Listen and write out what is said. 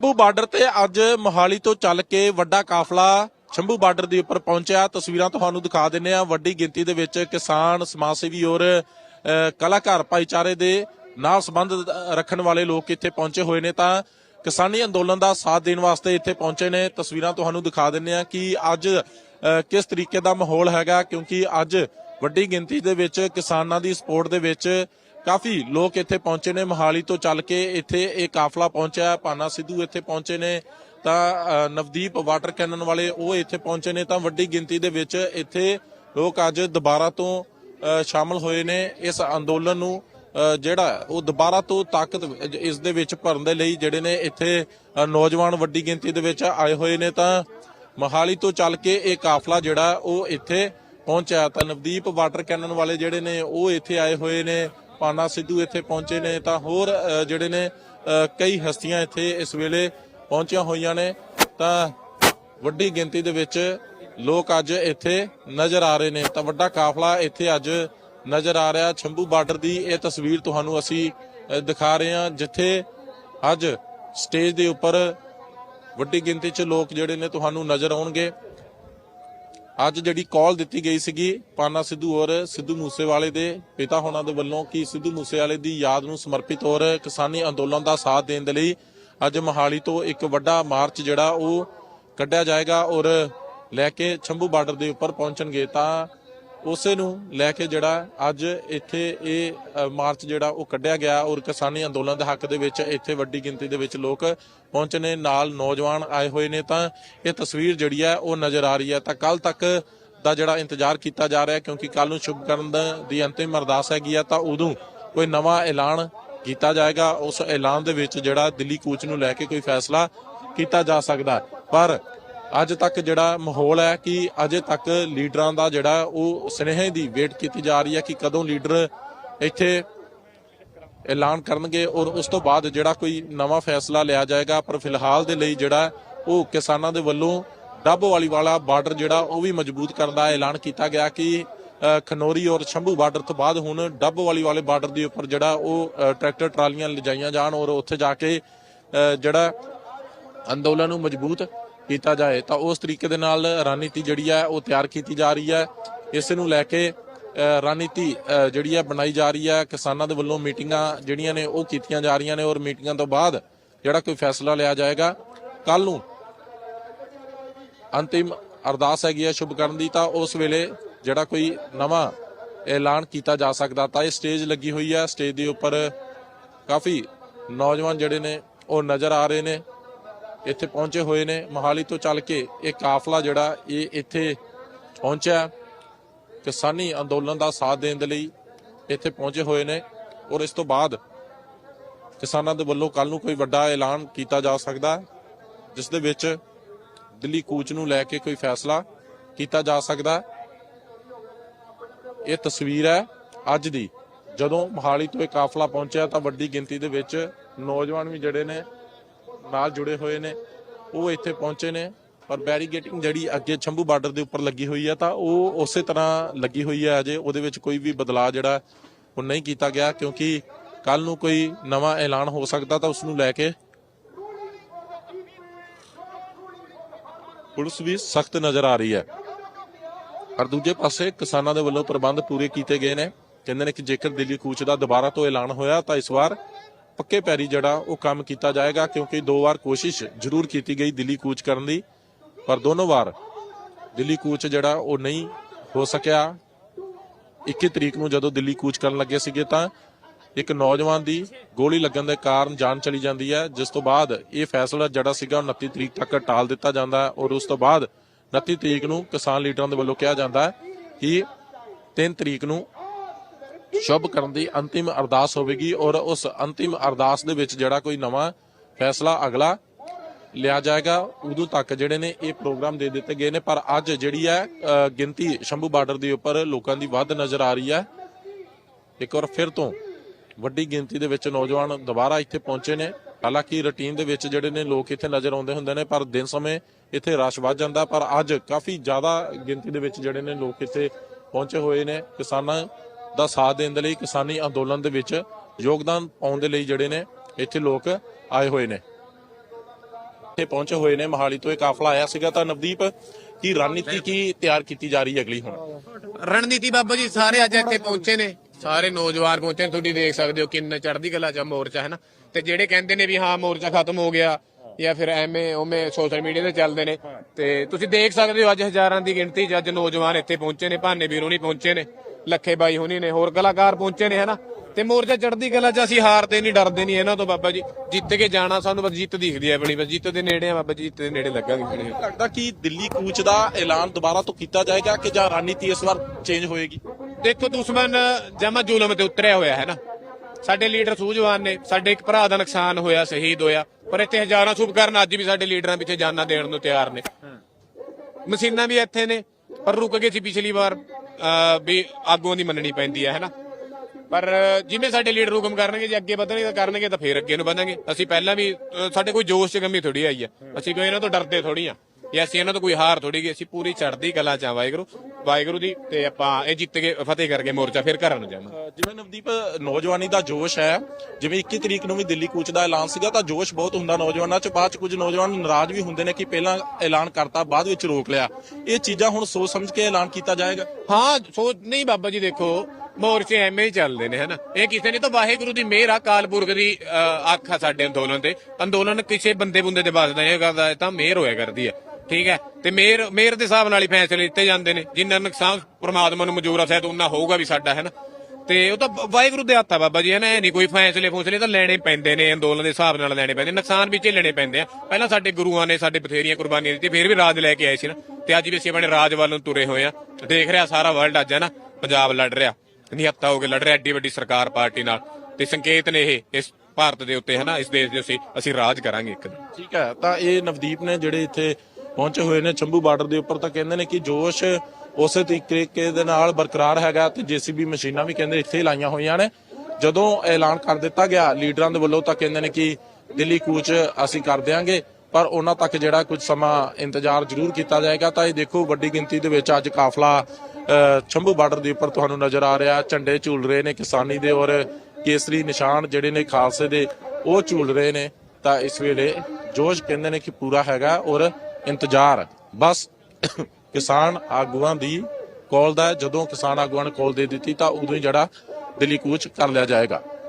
Shambhu border ਤੇ ਅੱਜ ਮੋਹਾਲੀ ਤੋਂ ਚੱਲ ਕੇ ਵੱਡਾ ਕਾਫਲਾ ਸ਼ੰਭੂ ਬਾਰਡਰ ਦੇ ਉੱਪਰ ਪਹੁੰਚਿਆ। ਤਸਵੀਰਾਂ ਤੁਹਾਨੂੰ ਦਿਖਾ ਦਿੰਨੇ ਆ ਵੱਡੀ ਗਿਣਤੀ ਦੇ ਵਿੱਚ ਕਿਸਾਨ ਸਮਾਜ ਸੇਵੀ ਔਰ ਕਲਾਕਾਰ ਭਾਈਚਾਰੇ ਦੇ ਨਾਲ ਸੰਬੰਧ ਰੱਖਣ ਵਾਲੇ ਲੋਕ ਇੱਥੇ ਪਹੁੰਚੇ ਹੋਏ ਨੇ ਤਾਂ ਕਿਸਾਨੀ ਅੰਦੋਲਨ ਦਾ ਸਾਥ ਦੇਣ ਵਾਸਤੇ ਇੱਥੇ ਪਹੁੰਚੇ ਨੇ। ਤਸਵੀਰਾਂ ਤੁਹਾਨੂੰ ਦਿਖਾ ਦਿੰਨੇ ਆ ਕਿ ਅੱਜ ਅ, ਕਿਸ ਤਰੀਕੇ ਦਾ ਮਾਹੌਲ ਹੈਗਾ ਕਿਉਂਕਿ ਅੱਜ ਵੱਡੀ ਗਿਣਤੀ ਦੇ ਵਿੱਚ ਕਿਸਾਨਾਂ ਦੀ ਸਪੋਰਟ ਦੇ ਵਿੱਚ ਕਾਫੀ ਲੋਕ ਇੱਥੇ ਪਹੁੰਚੇ ਨੇ। ਮੋਹਾਲੀ ਤੋਂ ਚੱਲ ਕੇ ਇੱਥੇ ਇਹ ਕਾਫਲਾ ਪਹੁੰਚਿਆ ਪਾਨਾ ਸਿੱਧੂ ਇੱਥੇ ਪਹੁੰਚੇ ਨੇ। ਤਾਂ ਨਵਦੀਪ ਵਾਟਰ ਕੈਨਨ ਵਾਲੇ ਉਹ ਇੱਥੇ ਪਹੁੰਚੇ ਨੇ। ਤਾਂ ਵੱਡੀ ਗਿਣਤੀ ਦੇ ਵਿੱਚ ਇੱਥੇ ਲੋਕ ਅੱਜ ਦੁਬਾਰਾ ਤੋਂ ਸ਼ਾਮਲ ਹੋਏ ਨੇ ਇਸ ਅੰਦੋਲਨ ਨੂੰ। ਅ, ਜਿਹੜਾ ਉਹ ਦੁਬਾਰਾ ਤੋਂ ਤਾਕਤ ਇਸ ਦੇ ਵਿੱਚ ਭਰਨ ਦੇ ਲਈ ਜਿਹੜੇ ਨੇ ਇੱਥੇ ਨੌਜਵਾਨ ਵੱਡੀ ਗਿਣਤੀ ਦੇ ਵਿੱਚ ਆਏ ਹੋਏ ਨੇ। ਤਾਂ ਮੋਹਾਲੀ ਤੋਂ ਚੱਲ ਕੇ ਇਹ ਕਾਫਲਾ ਜਿਹੜਾ ਉਹ ਇੱਥੇ ਪਹੁੰਚਿਆ ਤਾਂ ਨਵਦੀਪ ਵਾਟਰ ਕੈਨਨ ਵਾਲੇ ਜਿਹੜੇ ਨੇ ਉਹ ਇੱਥੇ ਆਏ ਹੋਏ ਨੇ। ਪਾਨਾ ਸਿੱਧੂ ਇੱਥੇ ਪਹੁੰਚੇ ਨੇ ਤਾਂ ਹੋਰ ਜਿਹੜੇ ਨੇ ਕਈ ਹਸਤੀਆਂ ਇੱਥੇ ਇਸ ਵੇਲੇ ਪਹੁੰਚੀਆਂ ਹੋਈਆਂ ਨੇ। ਤਾਂ ਵੱਡੀ ਗਿਣਤੀ ਦੇ ਵਿੱਚ ਲੋਕ ਅੱਜ ਇੱਥੇ ਨਜ਼ਰ ਆ ਰਹੇ ਨੇ। ਤਾਂ ਵੱਡਾ ਕਾਫਲਾ ਇੱਥੇ ਅੱਜ ਨਜ਼ਰ ਆ ਰਿਹਾ। ਛੰਭੂ ਬਾਰਡਰ ਦੀ ਇਹ ਤਸਵੀਰ ਤੁਹਾਨੂੰ ਅਸੀਂ ਦਿਖਾ ਰਹੇ ਹਾਂ, ਜਿੱਥੇ ਅੱਜ ਸਟੇਜ ਦੇ ਉੱਪਰ ਵੱਡੀ ਗਿਣਤੀ 'ਚ ਲੋਕ ਜਿਹੜੇ ਨੇ ਤੁਹਾਨੂੰ ਨਜ਼ਰ ਆਉਣਗੇ। ਅੱਜ ਜਿਹੜੀ ਕਾਲ ਦਿੱਤੀ ਗਈ ਸੀਗੀ ਪਾਨਾ ਸਿੱਧੂ ਔਰ ਸਿੱਧੂ ਮੂਸੇਵਾਲੇ ਦੇ ਪਿਤਾ ਹੋਣਾ ਦੇ ਵੱਲੋਂ ਕਿ ਸਿੱਧੂ ਮੂਸੇਵਾਲੇ ਦੀ ਯਾਦ ਨੂੰ ਸਮਰਪਿਤ ਔਰ ਕਿਸਾਨੀ ਅੰਦੋਲਨ ਦਾ ਸਾਥ ਦੇਣ ਦੇ ਲਈ ਅੱਜ ਮੋਹਾਲੀ ਤੋਂ ਇੱਕ ਵੱਡਾ ਮਾਰਚ ਜਿਹੜਾ ਉਹ ਕੱਢਿਆ ਜਾਏਗਾ ਔਰ ਲੈ ਕੇ ਛੰਭੂ ਬਾਰਡਰ ਦੇ ਉੱਪਰ ਪਹੁੰਚਣਗੇ ਤਾਂ ਉਸੇ ਨੂੰ ਲੈ ਕੇ ਜਿਹੜਾ ਅੱਜ ਇੱਥੇ ਇਹ ਮਾਰਚ ਜਿਹੜਾ ਉਹ ਕੱਢਿਆ ਗਿਆ ਔਰ ਕਿਸਾਨੀ ਅੰਦੋਲਨ ਦੇ ਹੱਕ ਦੇ ਵਿੱਚ ਇੱਥੇ ਵੱਡੀ ਗਿਣਤੀ ਦੇ ਵਿੱਚ ਲੋਕ ਪਹੁੰਚੇ ਨੇ, ਨਾਲ ਨੌਜਵਾਨ ਆਏ ਹੋਏ ਨੇ ਤਾਂ ਇਹ ਤਸਵੀਰ ਜਿਹੜੀ ਹੈ ਉਹ ਨਜ਼ਰ ਆ ਰਹੀ ਹੈ। ਤਾਂ ਕੱਲ ਤੱਕ ਦਾ ਜਿਹੜਾ ਇੰਤਜ਼ਾਰ ਕੀਤਾ ਜਾ ਰਿਹਾ ਕਿਉਂਕਿ ਕੱਲ ਨੂੰ ਸ਼ੁਭਕਰਨ ਦੀ ਅੰਤਿਮ ਅਰਦਾਸ ਹੈਗੀ ਆ, ਤਾਂ ਉਦੋਂ ਕੋਈ ਨਵਾਂ ਐਲਾਨ ਕੀਤਾ ਜਾਏਗਾ। ਉਸ ਐਲਾਨ ਦੇ ਵਿੱਚ ਜਿਹੜਾ ਦਿੱਲੀ ਕੂਚ ਨੂੰ ਲੈ ਕੇ ਕੋਈ ਫੈਸਲਾ ਕੀਤਾ ਜਾ ਸਕਦਾ ਪਰ ਅੱਜ ਤੱਕ ਜਿਹੜਾ ਮਾਹੌਲ ਹੈ ਕਿ ਅਜੇ ਤੱਕ ਲੀਡਰਾਂ ਦਾ ਜਿਹੜਾ ਉਹ ਸੁਨੇਹੇ ਦੀ ਵੇਟ ਕੀਤੀ ਜਾ ਰਹੀ ਹੈ ਕਿ ਕਦੋਂ ਲੀਡਰ ਇੱਥੇ ਐਲਾਨ ਕਰਨਗੇ ਔਰ ਉਸ ਤੋਂ ਬਾਅਦ ਜਿਹੜਾ ਕੋਈ ਨਵਾਂ ਫੈਸਲਾ ਲਿਆ ਜਾਏਗਾ। ਪਰ ਫਿਲਹਾਲ ਦੇ ਲਈ ਜਿਹੜਾ ਉਹ ਕਿਸਾਨਾਂ ਦੇ ਵੱਲੋਂ ਡੱਬ ਵਾਲੀ ਵਾਲਾ ਬਾਰਡਰ ਜਿਹੜਾ ਉਹ ਵੀ ਮਜ਼ਬੂਤ ਕਰਨ ਦਾ ਐਲਾਨ ਕੀਤਾ ਗਿਆ ਕਿ ਅ, ਖਨੌਰੀ ਔਰ ਸ਼ੰਭੂ ਬਾਰਡਰ ਤੋਂ ਬਾਅਦ ਹੁਣ ਡੱਬ ਵਾਲੀ ਵਾਲੇ ਬਾਰਡਰ ਦੇ ਉੱਪਰ ਜਿਹੜਾ ਉਹ ਟਰੈਕਟਰ ਟਰਾਲੀਆਂ ਲਿਜਾਈਆਂ ਜਾਣ ਔਰ ਉੱਥੇ ਜਾ ਕੇ ਅ, ਜਿਹੜਾ ਅੰਦੋਲਨ ਨੂੰ ਮਜ਼ਬੂਤ ਕੀਤਾ ਜਾਏ ਤਾਂ ਉਸ ਤਰੀਕੇ ਦੇ ਨਾਲ ਰਣਨੀਤੀ ਜਿਹੜੀ ਹੈ ਉਹ ਤਿਆਰ ਕੀਤੀ ਜਾ ਰਹੀ ਹੈ। ਇਸ ਨੂੰ ਲੈ ਕੇ ਅ, ਰਣਨੀਤੀ ਜਿਹੜੀ ਹੈ ਬਣਾਈ ਜਾ ਰਹੀ ਹੈ। ਕਿਸਾਨਾਂ ਦੇ ਵੱਲੋਂ ਮੀਟਿੰਗਾਂ ਜਿਹੜੀਆਂ ਨੇ ਉਹ ਕੀਤੀਆਂ ਜਾ ਰਹੀਆਂ ਨੇ ਔਰ ਮੀਟਿੰਗਾਂ ਤੋਂ ਬਾਅਦ ਜਿਹੜਾ ਕੋਈ ਫੈਸਲਾ ਲਿਆ ਜਾਏਗਾ ਕੱਲ ਨੂੰ ਅੰਤਿਮ ਅਰਦਾਸ ਹੈਗੀ ਹੈ ਸ਼ੁਭ ਕਰਨ ਦੀ ਤਾਂ ਉਸ ਵੇਲੇ ਜਿਹੜਾ ਕੋਈ ਨਵਾਂ ਐਲਾਨ ਕੀਤਾ ਜਾ ਸਕਦਾ ਤਾਂ ਇਹ ਸਟੇਜ ਲੱਗੀ ਹੋਈ ਹੈ। ਸਟੇਜ ਦੇ ਉੱਪਰ ਕਾਫੀ ਨੌਜਵਾਨ ਜਿਹੜੇ ਨੇ ਉਹ ਨਜ਼ਰ ਆ ਰਹੇ ਨੇ। ਇੱਥੇ ਪਹੁੰਚੇ ਹੋਏ ਨੇ। ਮੋਹਾਲੀ ਤੋਂ ਚੱਲ ਕੇ ਇਹ ਕਾਫਲਾ ਜਿਹੜਾ ਇਹ ਇੱਥੇ ਪਹੁੰਚਿਆ ਕਿਸਾਨੀ ਅੰਦੋਲਨ ਦਾ ਸਾਥ ਦੇਣ ਦੇ ਲਈ ਇੱਥੇ ਪਹੁੰਚੇ ਹੋਏ ਨੇ ਔਰ ਇਸ ਤੋਂ ਬਾਅਦ ਕਿਸਾਨਾਂ ਦੇ ਵੱਲੋਂ ਕੱਲ ਨੂੰ ਕੋਈ ਵੱਡਾ ਐਲਾਨ ਕੀਤਾ ਜਾ ਸਕਦਾ ਹੈ, ਜਿਸ ਦੇ ਵਿੱਚ ਦਿੱਲੀ ਕੂਚ ਨੂੰ ਲੈ ਕੇ ਕੋਈ ਫੈਸਲਾ ਕੀਤਾ ਜਾ ਸਕਦਾ ਇਹ ਤਸਵੀਰ ਹੈ ਅੱਜ ਦੀ। ਜਦੋਂ ਮੋਹਾਲੀ ਤੋਂ ਇਹ ਕਾਫਲਾ ਪਹੁੰਚਿਆ ਤਾਂ ਵੱਡੀ ਗਿਣਤੀ ਦੇ ਵਿੱਚ ਨੌਜਵਾਨ ਵੀ ਜਿਹੜੇ ਨੇ ਨਾਲ ਜੁੜੇ ਹੋਏ ਨੇ। ਉਹ ਇੱਥੇ ਪਹੁੰਚੇ ਨੇ ਪਰ ਬੈਰੀਗੇਟਿੰਗ ਜਿਹੜੀ ਅੱਗੇ ਛੰਭੂ ਬਾਰਡਰ ਦੇ ਉੱਪਰ ਲੱਗੀ ਹੋਈ ਹੈ ਤਾਂ ਉਹ ਉਸੇ ਤਰ੍ਹਾਂ ਲੱਗੀ ਹੋਈ ਹੈ ਅਜੇ। ਉਹਦੇ ਵਿੱਚ ਕੋਈ ਵੀ ਬਦਲਾਅ ਜਿਹੜਾ ਉਹ ਨਹੀਂ ਕੀਤਾ ਗਿਆ ਕਿਉਂਕਿ ਕੱਲ ਨੂੰ ਕੋਈ ਨਵਾਂ ਐਲਾਨ ਹੋ ਸਕਦਾ ਤਾਂ ਉਸ ਨੂੰ ਲੈ ਕੇ ਪੁਲਿਸ ਵੀ ਸਖਤ ਨਜ਼ਰ ਆ ਰਹੀ ਹੈ। ਪਰ ਦੂਜੇ ਪਾਸੇ ਕਿਸਾਨਾਂ ਦੇ ਵੱਲੋਂ ਪ੍ਰਬੰਧ ਪੂਰੇ ਕੀਤੇ ਗਏ ਨੇ। ਕਹਿੰਦੇ ਨੇ ਕਿ ਜੇਕਰ ਦਿੱਲੀ ਕੂਚ ਦਾ ਦੁਬਾਰਾ ਤੋਂ ਐਲਾਨ ਹੋਇਆ ਤਾਂ ਇਸ ਵਾਰ ਪੱਕੇ ਪੈਰੀ ਜਿਹੜਾ ਉਹ ਕੰਮ ਕੀਤਾ ਜਾਏਗਾ, ਕਿਉਂਕਿ ਦੋ ਵਾਰ ਕੋਸ਼ਿਸ਼ ਜ਼ਰੂਰ ਕੀਤੀ ਗਈ ਦਿੱਲੀ ਕੂਚ ਕਰਨ ਦੀ, ਪਰ ਦੋਨੋਂ ਵਾਰ ਦਿੱਲੀ ਕੂਚ ਜਿਹੜਾ ਉਹ ਨਹੀਂ ਹੋ ਸਕਿਆ। 21 ਤਰੀਕ ਨੂੰ ਜਦੋਂ ਦਿੱਲੀ ਕੂਚ ਕਰਨ ਲੱਗੇ ਸੀਗੇ ਤਾਂ ਇੱਕ ਨੌਜਵਾਨ ਦੀ ਗੋਲੀ ਲੱਗਣ ਦੇ ਕਾਰਨ ਜਾਨ ਚਲੀ ਜਾਂਦੀ ਹੈ, ਜਿਸ ਤੋਂ ਬਾਅਦ ਇਹ ਫੈਸਲਾ ਜਿਹੜਾ ਸੀਗਾ ਉਹ 29 ਤਰੀਕ ਤੱਕ ਟਾਲ ਦਿੱਤਾ ਜਾਂਦਾ ਹੈ ਔਰ ਉਸ ਤੋਂ ਬਾਅਦ 29 ਤਰੀਕ ਨੂੰ ਕਿਸਾਨ ਲੀਡਰਾਂ ਦੇ ਵੱਲੋਂ ਕਿਹਾ ਜਾਂਦਾ ਹੈ ਕਿ 3 ਤਰੀਕ ਨੂੰ ਸ਼ੁਭ ਕਰਨ ਦੀ ਅੰਤਿਮ ਅਰਦਾਸ ਹੋਵੇਗੀ ਔਰ ਉਸ ਅੰਤਿਮ ਅਰਦਾਸ ਦੇ ਵਿੱਚ ਜਿਹੜਾ ਕੋਈ ਨਵਾਂ ਫੈਸਲਾ ਅਗਲਾ ਲਿਆ ਜਾਏਗਾ, ਉਦੋਂ ਤੱਕ ਜਿਹੜੇ ਨੇ ਇਹ ਪ੍ਰੋਗਰਾਮ ਦੇ ਦਿੱਤੇ ਗਏ ਨੇ। ਪਰ ਅੱਜ ਜਿਹੜੀ ਹੈ ਗਿਣਤੀ ਸ਼ੰਭੂ ਬਾਰਡਰ ਦੇ ਉੱਪਰ ਲੋਕਾਂ ਦੀ ਵੱਧ ਨਜ਼ਰ ਆ ਰਹੀ ਹੈ। ਇੱਕ ਵਾਰ ਫਿਰ ਤੋਂ ਵੱਡੀ ਗਿਣਤੀ ਦੇ ਵਿੱਚ ਨੌਜਵਾਨ ਦੁਬਾਰਾ ਇੱਥੇ ਪਹੁੰਚੇ ਨੇ। ਹਾਲਾਂਕਿ ਰੁਟੀਨ ਦੇ ਵਿੱਚ ਜਿਹੜੇ ਨੇ ਲੋਕ ਇੱਥੇ ਨਜ਼ਰ ਆਉਂਦੇ ਹੁੰਦੇ ਨੇ, ਪਰ ਦਿਨ ਸਮੇਂ ਇੱਥੇ ਰਸ਼ ਵੱਧ ਜਾਂਦਾ। ਪਰ ਅੱਜ ਕਾਫੀ ਜ਼ਿਆਦਾ ਗਿਣਤੀ ਦੇ ਵਿੱਚ ਜਿਹੜੇ ਨੇ ਲੋਕ ਇੱਥੇ ਪਹੁੰਚੇ ਹੋਏ ਨੇ। ਕਿਸਾਨਾਂ ਦਾ ਸਾਥ ਦੇਣ ਦੇ ਲਈ ਕਿਸਾਨੀ ਅੰਦੋਲਨ ਦੇ ਵਿੱਚ ਯੋਗਦਾਨ ਪਾਉਣ ਦੇ ਲਈ ਜਿਹੜੇ ਨੇ, ਇੱਥੇ ਲੋਕ ਆਏ ਹੋਏ ਨੇ। ਇੱਥੇ ਪਹੁੰਚੇ ਹੋਏ ਨੇ, ਮੋਹਾਲੀ ਤੋਂ ਇਹ ਕਾਫਲਾ ਆਇਆ ਸੀਗਾ ਤਾਂ ਨਵਦੀਪ, ਕੀ ਰਣਨੀਤੀ ਕੀ ਤਿਆਰ ਕੀਤੀ ਜਾ ਰਹੀ ਹੈ ਅਗਲੀ ਹੁਣ? ਰਣਨੀਤੀ ਬਾਬਾ ਜੀ, ਸਾਰੇ ਅੱਜ ਇੱਥੇ ਪਹੁੰਚੇ ਨੇ। ਸਾਰੇ ਨੌਜਵਾਨ ਪਹੁੰਚੇ ਨੇ, ਤੁਸੀਂ ਦੇਖ ਸਕਦੇ ਹੋ ਕਿੰਨਾ ਚੜ੍ਹਦੀ ਕਲਾ ਚ ਆ ਮੋਰਚਾ, ਹੈ ਨਾ? ਤੇ ਜਿਹੜੇ ਕਹਿੰਦੇ ਨੇ ਵੀ ਹਾਂ, ਮੋਰਚਾ ਖਤਮ ਹੋ ਗਿਆ ਜਾਂ ਫਿਰ ਐਵੇਂ ਉਵੇਂ ਸੋਸ਼ਲ ਮੀਡੀਆ ਤੇ ਚੱਲਦੇ ਨੇ। ਤੇ ਤੁਸੀਂ ਦੇਖ ਸਕਦੇ ਹੋ ਅੱਜ ਹਜ਼ਾਰਾਂ ਦੀ ਗਿਣਤੀ 'ਚ ਅੱਜ ਨੌਜਵਾਨ ਇੱਥੇ ਪਹੁੰਚੇ ਨੇ ਭਾਨੇ ਵੀਰ ਹੁਣੀ ਪਹੁੰਚੇ ਨੇ ਲੱਖੇ ਬਾਈ ਹੁਣੀ ਨੇ ਹੋਰ ਕਲਾਕਾਰ ਪਹੁੰਚੇ ਨੇ ਹਨਾ? ਤੇ ਮੋਰਚਾ ਚੜ੍ਹਦੀ ਕਲਾ 'ਚ ਅਸੀਂ ਹਾਰਦੇ ਨਹੀਂ ਡਰਦੇ ਨਹੀਂ ਇਹਨਾਂ ਤੋਂ ਬਾਬਾ ਜੀ। ਜਿੱਤ ਕੇ ਜਾਣਾ ਸਾਨੂੰ ਬਸ ਜਿੱਤ ਦਿਖਦੀ ਹੈ ਆਪਣੀ ਬਸ ਜਿੱਤ ਦੇ ਨੇੜੇ ਆ ਬਾਬਾ ਜੀ ਜਿੱਤ ਦੇ ਨੇੜੇ ਲੱਗਾਂਗੇ ਲੱਗਦਾ ਕਿ ਦਿੱਲੀ ਕੂਚ ਦਾ ਐਲਾਨ ਦੁਬਾਰਾ ਤੋਂ ਕੀਤਾ ਜਾਏਗਾ ਕਿ ਜਾਂ ਰਣਨੀਤੀ ਇਸ ਵਾਰ ਚੇਂਜ ਹੋਏਗੀ? ਦੇਖੋ ਦੁਸ਼ਮਣ ਜਮਾ ਜ਼ੁਲਮ ਤੇ ਉਤਰਿਆ ਹੋਇਆ ਹੈ ਨਾ। ਸਾਡੇ ਲੀਡਰ ਸੂਝਵਾਨ ਨੇ, ਸਾਡੇ ਇੱਕ ਭਰਾ ਦਾ ਨੁਕਸਾਨ ਹੋਇਆ, ਸ਼ਹੀਦ ਹੋਇਆ। ਪਰ ਇੱਥੇ ਹਜ਼ਾਰਾਂ ਸ਼ੁਭ ਕਰਨ ਅੱਜ ਵੀ ਸਾਡੇ ਲੀਡਰਾਂ ਪਿੱਛੇ ਜਾਨਾਂ ਦੇਣ ਨੂੰ ਤਿਆਰ ਨੇ। ਮਸ਼ੀਨਾਂ ਵੀ ਇੱਥੇ ਨੇ, ਪਰ ਰੁਕ ਗਏ ਸੀ ਪਿਛਲੀ ਵਾਰ, ਅਹ, ਵੀ ਆਗੂਆਂ ਦੀ ਮੰਨਣੀ ਪੈਂਦੀ ਹੈ, ਹੈਨਾ? ਪਰ ਜਿਵੇਂ ਸਾਡੇ ਲੀਡਰ ਹੁਕਮ ਕਰਨਗੇ, ਜੇ ਅੱਗੇ ਵਧਣਗੇ ਤਾਂ ਕਰਨਗੇ ਤਾਂ ਫੇਰ ਅੱਗੇ ਨੂੰ ਵਧਾਂਗੇ ਅਸੀਂ ਪਹਿਲਾਂ ਵੀ ਸਾਡੇ ਕੋਈ ਜੋਸ਼ ਚ ਕਮੀ ਥੋੜੀ ਆਈ ਆ ਅਸੀਂ ਕੋਈ ਇਹਨਾਂ ਤੋਂ ਡਰਦੇ ਥੋੜੀ ਆ ਜਾਂ ਅਸੀਂ ਇਹਨਾਂ ਤੋਂ ਕੋਈ ਹਾਰ ਥੋੜੀ ਗਈ ਅਸੀਂ ਪੂਰੀ ਚੜ੍ਹਦੀ ਕਲਾ ਚ ਆ ਵਾਹਿਗੁਰੂ ਵਾਹਿਗੁਰੂ ਦੀ ਤੇ ਆਪਾਂ ਇਹ ਜਿੱਤ ਕੇ ਫਤਿਹ ਕਰਕੇ ਮੋਰਚਾ ਫੇਰ ਘਰਾਂ ਨੂੰ ਜਾਵਾਂਗੇ। ਜਿਵੇਂ ਨਵਦੀਪ ਨੌਜਵਾਨੀ ਦਾ ਜੋਸ਼ ਹੈ ਜਿਵੇਂ 21 ਤਰੀਕ ਨੂੰ ਵੀ ਦਿੱਲੀ ਕੂਚ ਦਾ ਐਲਾਨ ਸੀਗਾ ਤਾਂ ਜੋਸ਼ ਬਹੁਤ ਹੁੰਦਾ ਨੌਜਵਾਨਾਂ ਚ ਬਾਅਦ ਚ ਕੁਝ ਨੌਜਵਾਨ ਨਾਰਾਜ਼ ਵੀ ਹੁੰਦੇ ਨੇ ਕਿ ਪਹਿਲਾਂ ਐਲਾਨ ਕਰਤਾ ਬਾਅਦ ਵਿੱਚ ਰੋਕ ਲਿਆ। ਇਹ ਚੀਜ਼ਾਂ ਹੁਣ ਸੋਚ ਸਮਝ ਕੇ ਐਲਾਨ ਕੀਤਾ ਜਾਏਗਾ? ਹਾਂ ਸੋਚ ਨਹੀਂ ਬਾਬਾ ਜੀ ਦੇਖੋ ਮੋਰਚੇ ਐਵੇਂ ਹੀ ਚੱਲਦੇ ਨੇ ਹਨਾ? ਇਹ ਕਿਸੇ ਨੇ ਤਾਂ ਵਾਹਿਗੁਰੂ ਦੀ ਮਿਹਰ ਆ ਕਾਲਪੁਰਖ ਦੀ ਅਹ, ਅੱਖ ਆ ਸਾਡੇ ਅੰਦੋਲਨ ਤੇ। ਅੰਦੋਲਨ ਕਿਸੇ ਬੰਦੇ ਬੁੰਦੇ ਤੇ ਬਸਦਾ ਇਹ ਕਰਦਾ ਇਹ ਤਾਂ ਮਿਹਰ ਹੋਇਆ ਕਰਦੀ ਆ। ਠੀਕ ਹੈ? ਤੇ ਮਿਹਰ ਮਿਹਰ ਦੇ ਹਿਸਾਬ ਨਾਲ ਹੀ ਫੈਸਲੇ ਦਿੱਤੇ ਜਾਂਦੇ ਨੇ। ਜਿੰਨਾ ਨੁਕਸਾਨ ਪ੍ਰਮਾਤਮਾ ਨੂੰ ਮਨਜ਼ੂਰ ਆ, ਸ਼ਾਇਦ ਉਹਨਾਂ ਹੋਊਗਾ ਵੀ ਸਾਡਾ, ਹੈ ਨਾ? ਤੇ ਉਹ ਤਾਂ ਵਾਹਿਗੁਰੂ ਦੇ ਹੱਥ ਆ ਬਾਬਾ ਜੀ, ਹੈ ਨਾ? ਇਹ ਨਹੀਂ ਕੋਈ ਫੈਸਲੇ ਫੂਸਲੇ ਤਾਂ ਲੈਣੇ ਪੈਂਦੇ ਨੇ, ਅੰਦੋਲਨ ਦੇ ਹਿਸਾਬ ਨਾਲ ਲੈਣੇ ਪੈਂਦੇ ਨੁਕਸਾਨ ਵੀ ਝੇਲਣੇ ਪੈਂਦੇ ਆ। ਪਹਿਲਾਂ ਸਾਡੇ ਗੁਰੂਆਂ ਨੇ, ਸਾਡੇ ਬਥੇਰੀਆਂ ਕੁਰਬਾਨੀਆਂ ਦਿੱਤੀਆਂ, ਫਿਰ ਵੀ ਰਾਜ ਲੈ ਕੇ ਆਏ ਸੀ ਨਾ। ਤੇ ਅੱਜ ਵੀ ਅਸੀਂ ਆਪਣੇ ਰਾਜ ਵੱਲ ਨੂੰ ਤੁਰੇ ਹੋਏ ਆ। ਦੇਖ ਰਿਹਾ ਸਾਰਾ ਵਰਲਡ ਅੱਜ, ਹੈ ਨਾ? ਪੰਜਾਬ ਲੜ ਰਿਹਾ। ਨਿਹੱਤਾ ਹੋ ਕੇ ਲੜ ਰਿਹਾ, ਐਡੀ ਵੱਡੀ ਸਰਕਾਰ ਪਾਰਟੀ ਨਾਲ। ਤੇ ਸੰਕੇਤ ਨੇ ਇਹ, ਇਸ ਭਾਰਤ ਦੇ ਉੱਤੇ, ਹੈ ਨਾ? ਇਸ ਦੇਸ਼ ਦੇ ਅਸੀਂ ਅਸੀਂ ਰਾਜ ਕਰਾਂਗੇ ਇੱਕ ਦਿਨ। ਠੀਕ ਹੈ, ਤਾਂ ਇਹ ਨਵਦੀਪ ਨੇ ਜਿਹੜੇ ਇੱਥੇ ਪਹੁੰਚੇ ਹੋਏ ਨੇ ਚੰਬੂ ਬਾਰਡਰ ਦੇ ਉੱਪਰ ਤਾਂ ਕਹਿੰਦੇ ਨੇ ਕਿ ਜੋਸ਼ ਉਸੇ ਤਰੀਕੇ ਦੇ ਨਾਲ ਬਰਕਰਾਰ ਹੈਗਾ ਤੇ ਜੀਸੀਬੀ ਮਸ਼ੀਨਾਂ ਵੀ ਕਹਿੰਦੇ ਇੱਥੇ ਲਾਈਆਂ ਹੋਈਆਂ ਨੇ। ਜਦੋਂ ਐਲਾਨ ਕਰ ਦਿੱਤਾ ਗਿਆ ਲੀਡਰਾਂ ਦੇ ਵੱਲੋਂ ਤਾਂ ਕਹਿੰਦੇ ਨੇ ਕਿ ਦਿੱਲੀ ਕੂਚ ਅਸੀਂ ਕਰ ਦਿਆਂਗੇ ਪਰ ਉਹਨਾਂ ਤੱਕ ਜਿਹੜਾ ਕੁਝ ਸਮਾਂ ਇੰਤਜ਼ਾਰ ਜ਼ਰੂਰ ਕੀਤਾ ਜਾਏਗਾ ਤਾਂ ਇਹ ਦੇਖੋ ਵੱਡੀ ਗਿਣਤੀ ਦੇ ਵਿੱਚ ਅੱਜ ਕਾਫਲਾ ਅ, ਚੰਬੂ ਬਾਰਡਰ ਦੇ ਉੱਪਰ ਤੁਹਾਨੂੰ ਨਜ਼ਰ ਆ ਰਿਹਾ ਝੰਡੇ ਝੂਲ ਰਹੇ ਨੇ ਕਿਸਾਨੀ ਦੇ ਔਰ ਕੇਸਰੀ ਨਿਸ਼ਾਨ ਜਿਹੜੇ ਨੇ ਖਾਲਸੇ ਦੇ ਉਹ ਝੂਲ ਰਹੇ ਨੇ। ਤਾਂ ਇਸ ਵੇਲੇ ਜੋਸ਼ ਕਹਿੰਦੇ ਨੇ ਕਿ ਪੂਰਾ ਹੈਗਾ ਔਰ ਇੰਤਜ਼ਾਰ। ਬਸ ਕਿਸਾਨ ਆਗੂਆਂ ਦੀ ਕੋਲ ਦਾ ਜਦੋਂ ਕਿਸਾਨ ਆਗੂਆਂ ਨੇ ਕੋਲ ਦੇ ਦਿੱਤੀ ਤਾਂ ਉਦੋਂ ਹੀ ਜਿਹੜਾ ਦਿੱਲੀ ਕੂਚ ਕਰ ਲਿਆ ਜਾਏਗਾ।